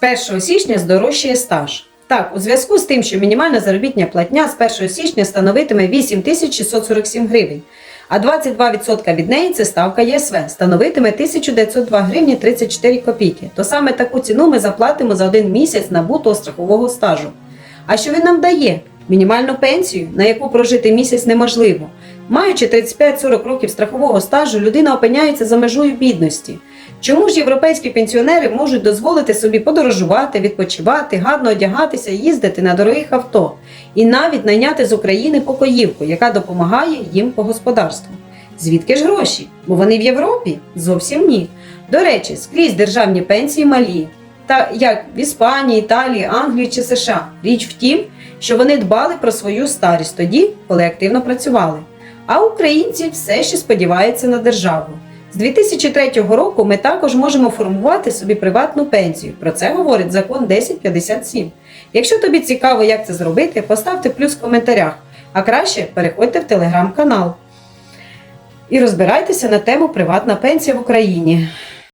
З 1 січня здорожчає стаж. Так, у зв'язку з тим, що мінімальна заробітня платня з 1 січня становитиме 8647 гривень, а 22% від неї це ставка ЄСВ, становитиме 1902 гривні 34 копійки. То саме таку ціну ми заплатимо за один місяць набутого страхового стажу. А що він нам дає? Мінімальну пенсію, на яку прожити місяць неможливо. Маючи 35-40 років страхового стажу, людина опиняється за межою бідності. Чому ж європейські пенсіонери можуть дозволити собі подорожувати, відпочивати, гарно одягатися, їздити на дорогих авто і навіть найняти з України покоївку, яка допомагає їм по господарству? Звідки ж гроші? Бо вони в Європі? Зовсім ні. До речі, скрізь державні пенсії малі, та як в Іспанії, Італії, Англії чи США. Річ в тім, що вони дбали про свою старість тоді, коли активно працювали. А українці все ще сподіваються на державу. З 2003 року ми також можемо формувати собі приватну пенсію. Про це говорить закон 1057. Якщо тобі цікаво, як це зробити, поставте плюс в коментарях, а краще переходьте в телеграм-канал і розбирайтеся на тему Приватна пенсія в Україні.